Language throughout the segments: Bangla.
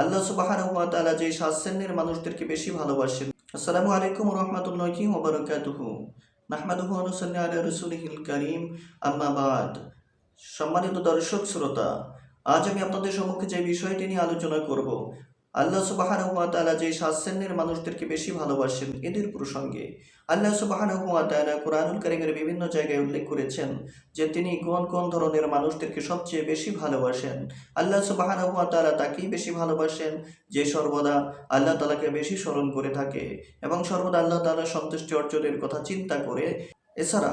আল্লাহ সুবাহানহু ওয়া যে সাত শ্রেণির মানুষদেরকে বেশি ভালোবাসেন। আসসালামু আলাইকুম রহমতুল্লাহি ওয়া বারাকাতুহু। নাহমাদুহু রাসূলিহিল কারীম। সম্মানিত দর্শক, শ্রোতা, আজ আমি আপনাদের সম্মুখে যে বিষয়টি নিয়ে আলোচনা করব আল্লাহ তাআলা যে সাত শ্রেণির মানুষদেরকে বেশি ভালোবাসেন এদের প্রসঙ্গে আল্লাহ তাআলা কোরআনুল কারীমের বিভিন্ন জায়গায় উল্লেখ করেছেন যে তিনি কোন কোন ধরনের মানুষদেরকে সবচেয়ে বেশি ভালোবাসেন। আল্লাহ সুবাহানহু ওয়া তাকেই বেশি ভালোবাসেন যে সর্বদা আল্লাহ তালাকে বেশি স্মরণ করে থাকে এবং সর্বদা আল্লাহ তাআলার সন্তুষ্টি অর্জনের কথা চিন্তা করে। এছাড়া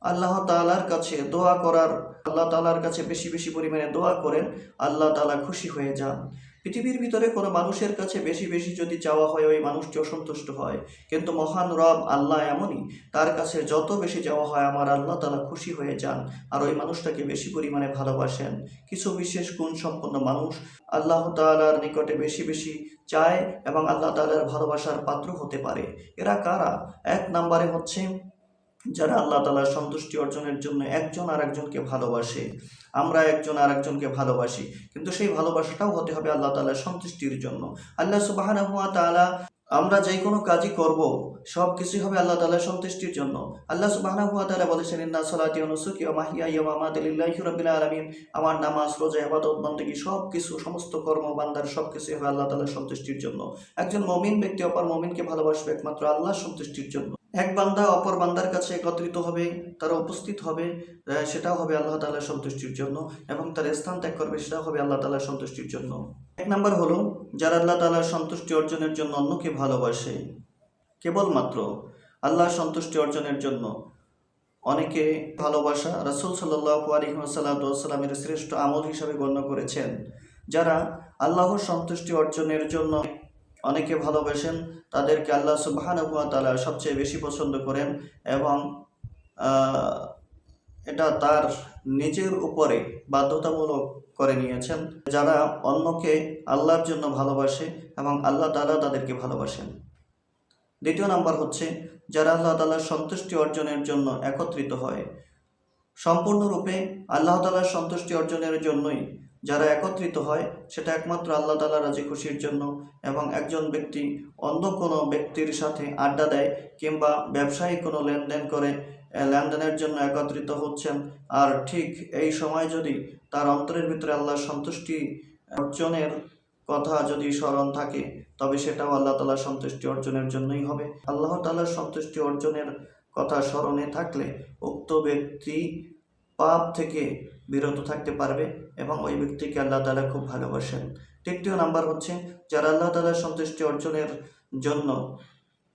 আল্লাহ তাআলার কাছে দোয়া করার, আল্লাহ তালার কাছে বেশি বেশি পরিমাণে দোয়া করেন, আল্লাহ তালা খুশি হয়ে যান। পৃথিবীর ভিতরে কোনো মানুষের কাছে বেশি বেশি যদি চাওয়া হয়, ওই মানুষটি অসন্তুষ্ট হয়। কিন্তু মহান রব আল্লাহ এমনই। তার কাছে যত বেশি যাওয়া হয়, আমার আল্লাহ তালা খুশি হয়ে যান আর ওই মানুষটাকে বেশি পরিমাণে ভালোবাসেন। কিছু বিশেষ গুণ সম্পন্ন মানুষ আল্লাহ তালার নিকটে বেশি বেশি চায় এবং আল্লাহ তালার ভালোবাসার পাত্র হতে পারে। এরা কারা? এক নম্বরে হচ্ছে যারা আল্লাহ তালার সন্তুষ্টি অর্জনের জন্য একজন আর একজনকে ভালোবাসে, আমরা একজন আর একজনকে ভালোবাসি, কিন্তু সেই ভালোবাসাটাও হতে হবে আল্লাহ তালার সন্তুষ্টির জন্য। আল্লাহ সুবাহানা হুয়া তালা আমরা যে কোনো কাজই করব, সব কিছুই হবে আল্লাহ তালার সন্তুষ্টির জন্য। আল্লাহ সুবাহানা হুয়া তালা বলেছেন, ইন্না সালাতি অনুসুকি মাহিয়া ইয়া মামাদ লিল্লাহি রাব্বিল আলামিন। আমার নামাজ, রোজা, ইবাদত, বন্দেগী সব কিছু, সমস্ত কর্ম, বান্দার সব কিছুই হবে আল্লাহ তালার সন্তুষ্টির জন্য। একজন মমিন ব্যক্তি অপর মমিনকে ভালোবাসবে একমাত্র আল্লাহর সন্তুষ্টির জন্য। এক বান্দা অপর বান্দার কাছে একত্রিত হবে, তারা উপস্থিত হবে সেটাও হবে আল্লাহ তালার সন্তুষ্টির জন্য এবং তার স্থান ত্যাগ করবে, সেটাও হবে আল্লাহ তালার সন্তুষ্টির জন্য। এক নম্বর হলো, যারা আল্লাহ তালার সন্তুষ্টি অর্জনের জন্য অন্যকে ভালোবাসে, কেবলমাত্র আল্লাহর সন্তুষ্টি অর্জনের জন্য। অনেকে ভালোবাসা রাসুল সাল্লাহ আলহিমসাল্লামের শ্রেষ্ঠ আমল হিসাবে গণ্য করেছেন, যারা আল্লাহর সন্তুষ্টি অর্জনের জন্য অনেকে ভালোবাসেন, তাদেরকে আল্লাহ সুবাহানুয়া তালা সবচেয়ে বেশি পছন্দ করেন এবং এটা তার নিজের উপরে বাধ্যতামূলক করে নিয়েছেন। যারা অন্যকে আল্লাহর জন্য ভালোবাসে এবং আল্লাহ তালা তাদেরকে ভালোবাসেন। দ্বিতীয় নাম্বার হচ্ছে, যারা আল্লাহ তালার সন্তুষ্টি অর্জনের জন্য একত্রিত হয়। সম্পূর্ণরূপে আল্লাহ তালার সন্তুষ্টি অর্জনের জন্যই যারা একত্রিত হয়, সেটা একমাত্র আল্লাহ তালা রাজি খুশির জন্য এবং একজন ব্যক্তি অন্য কোনো ব্যক্তির সাথে আড্ডা দেয় কিংবা ব্যবসায়ী কোনো লেনদেন করে লেনদেনের জন্য একত্রিত হচ্ছেন। আর ঠিক এই সময় যদি তার অন্তরের ভিতরে আল্লাহর সন্তুষ্টি অর্জনের কথা যদি স্মরণ থাকে, তবে সেটাও আল্লাহ তালার সন্তুষ্টি অর্জনের জন্যই হবে। আল্লাহ তালার সন্তুষ্টি অর্জনের কথা স্মরণে থাকলে উক্ত ব্যক্তি পাপ থেকে বিরত থাকতে পারবে। এবং ওই ব্যক্তিকে আল্লাহ তালা খুব ভালোবাসেন। তৃতীয় নাম্বার হচ্ছে, যারা আল্লাহ তালার সন্তুষ্টি অর্জনের জন্য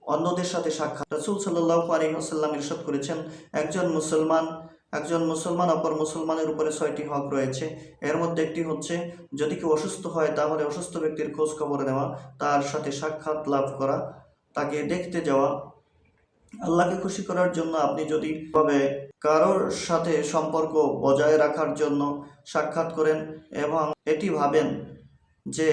অন্যদের সাথে সাক্ষাৎ, রসুল সাল্লাহ আলহিহাসাল্লাম ইরশাদ করেছেন, একজন মুসলমান একজন মুসলমান অপর মুসলমানের উপরে ছয়টি হক রয়েছে। এর মধ্যে একটি হচ্ছে, যদি কেউ অসুস্থ হয়, তাহলে অসুস্থ ব্যক্তির খোঁজ খবর নেওয়া, তার সাথে সাক্ষাৎ লাভ করা, তাকে দেখতে যাওয়া, আল্লাহকে খুশি করার জন্য আপনি যদি তবে কারোর সাথে সম্পর্ক বজায় রাখার জন্য সাক্ষাৎ করেন এবং এটি ভাবেন যে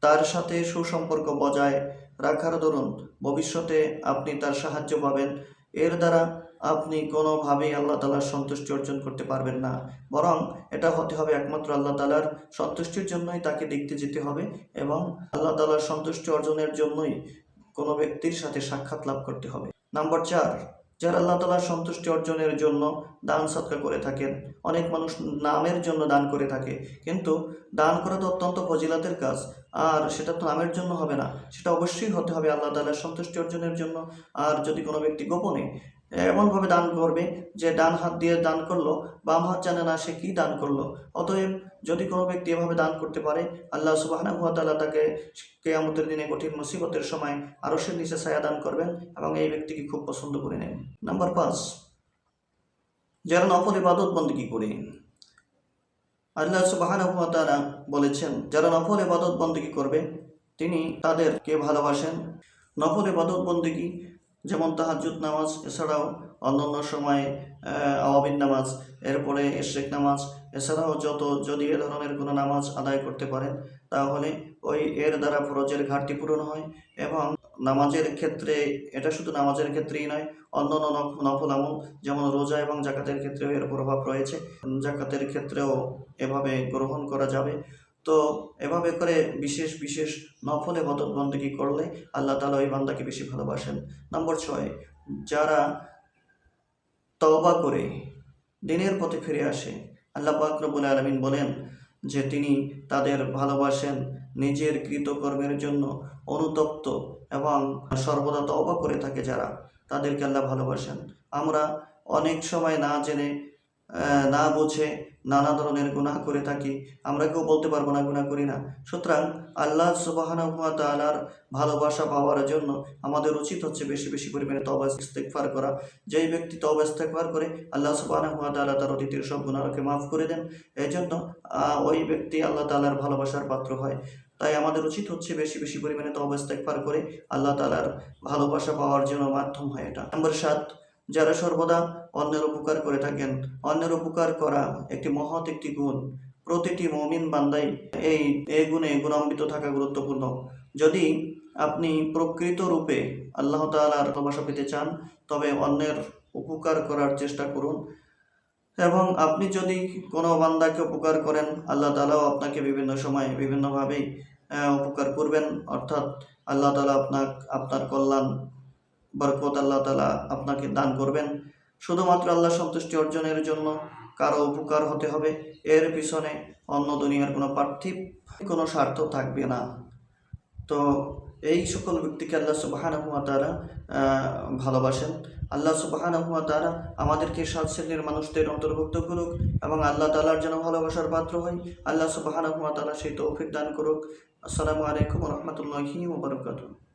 তার সাথে সুসম্পর্ক বজায় রাখার দরুন ভবিষ্যতে আপনি তার সাহায্য পাবেন। এর দ্বারা আপনি কোনোভাবেই আল্লাহ তালার সন্তুষ্টি অর্জন করতে পারবেন না। বরং এটা হতে হবে একমাত্র আল্লাহ তালার সন্তুষ্টির জন্যই তাকে দেখতে যেতে হবে এবং আল্লাহ তালার সন্তুষ্টি অর্জনের জন্যই কোনো ব্যক্তির সাথে সাক্ষাৎ লাভ করতে হবে। নাম্বার চার যারা আল্লাহ তালার সন্তুষ্টি অর্জনের জন্য দান সৎকার করে থাকেন, অনেক মানুষ নামের জন্য দান করে থাকে। কিন্তু দান করা তো অত্যন্ত ফজিলাতের কাজ, আর সেটা তো নামের জন্য হবে না। সেটা অবশ্যই হতে হবে আল্লাহ তালার সন্তুষ্টি অর্জনের জন্য। আর যদি কোনো ব্যক্তি গোপনে এমনভাবে দান করবে যে ডান হাত দিয়ে দান করল, বাম হাত জানে না সে কি দান করল। অতএব যদি কোনো ব্যক্তি এভাবে দান করতে পারে, আল্লাহ সুবাহানা হুয়া তালা তাকে কেয়ামতের দিনে কঠিন মুসিবতের সময় আরশের নিচে ছায়া দান করবেন এবং এই ব্যক্তিকে খুব পছন্দ করে নেন। নাম্বার পাঁচ, যারা নফল ইবাদত বন্দী করে। আল্লাহ সুবাহানা হুয়া তালা বলেছেন, যারা নফল ইবাদত বন্দী করবে, তিনি তাদেরকে ভালোবাসেন। নফল ইবাদত বন্দী যেমন তাহাজুদ নামাজ, এছাড়াও অন্যান্য সময়ে আওয়াবিন নামাজ, এরপরে এশেক নামাজ, এছাড়াও যত, যদি এ ধরনের কোনো নামাজ আদায় করতে পারেন, তাহলে ওই এর দ্বারা ফরজের ঘাটতি পূরণ হয় এবং নামাজের ক্ষেত্রে, এটা শুধু নামাজের ক্ষেত্রেই নয় নফ- নফল আমল, যেমন রোজা এবং জাকাতের ক্ষেত্রেও এর প্রভাব রয়েছে। জাকাতের ক্ষেত্রেও এভাবে গ্রহণ করা যাবে। তো এভাবে করে বিশেষ বিশেষ নফল এবাদত বন্দী করলে আল্লাহ তালা ওই বান্দাকে বেশি ভালোবাসেন। নম্বর ছয়, যারা তওবা করে দিনের পথে ফিরে আসে, আল্লাহ পাক রব্বুল আলমিন বলেন যে তিনি তাদের ভালোবাসেন নিজের কৃতকর্মের জন্য অনুতপ্ত এবং সর্বদা তওবা করে থাকে যারা, তাদেরকে আল্লাহ ভালোবাসেন। আমরা অনেক সময় না জেনে না বুঝে নানা ধরনের গুনাহ করে থাকি। আমরা কেউ বলতে পারব না গুনাহ করি না। সুতরাং আল্লাহ সুবাহানাহু ওয়া তাআলার ভালোবাসা পাওয়ার জন্য আমাদের উচিত হচ্ছে বেশি বেশি পরিমাণে তওবা ইস্তেগফার করা। যেই ব্যক্তি তওবা ইস্তেগফার করে, আল্লাহ সুবহানাহু ওয়া তাআলা তার অতীতের সব গুনাহকে মাফ করে দেন। এই জন্য ওই ব্যক্তি আল্লাহ তালার ভালোবাসার পাত্র হয়। তাই আমাদের উচিত হচ্ছে বেশি বেশি পরিমাণে তওবা ইস্তেগফার করে আল্লাহ তালার ভালোবাসা পাওয়ার জন্য মাধ্যম হয় এটা। নম্বর সাত যারা সর্বদা অন্যের উপকার করে থাকেন, অন্যের উপকার করা একটি মহৎ একটি গুণ। প্রতিটি মমিন বান্দাই এই এই গুণে গুণান্বিত থাকা গুরুত্বপূর্ণ। যদি আপনি প্রকৃত রূপে আল্লাহ তাআলার ভালোবাসা পেতে চান, তবে অন্যের উপকার করার চেষ্টা করুন। এবং আপনি যদি কোনো বান্দাকে উপকার করেন, আল্লাহ তালাও আপনাকে বিভিন্ন সময় বিভিন্নভাবেই উপকার করবেন। অর্থাৎ আল্লাহ তালা আপনার আপনার কল্যাণ বরকত আল্লাহ তালা আপনাকে দান করবেন। শুধুমাত্র আল্লাহ সন্তুষ্টি অর্জনের জন্য কারও উপকার হতে হবে। এর পিছনে অন্য দুনিয়ার কোনো পার্থিব কোনো স্বার্থ থাকবে না। তো এই সকল ব্যক্তিকে আল্লাহ সুবাহানাহু ওয়া তাআলা আহ, ভালোবাসেন। আল্লাহ সুবাহানাহু ওয়া তাআলা আমাদেরকে সাত শ্রেণির মানুষদের অন্তর্ভুক্ত করুক এবং আল্লাহ তালার যেন ভালোবাসার পাত্র হই। আল্লাহ সুবাহানাহু ওয়া তাআলা সেই তৌফিক দান করুক। আসসালামু আলাইকুম রাহমাতুল্লাহি ওয়া বারাকাতুহু।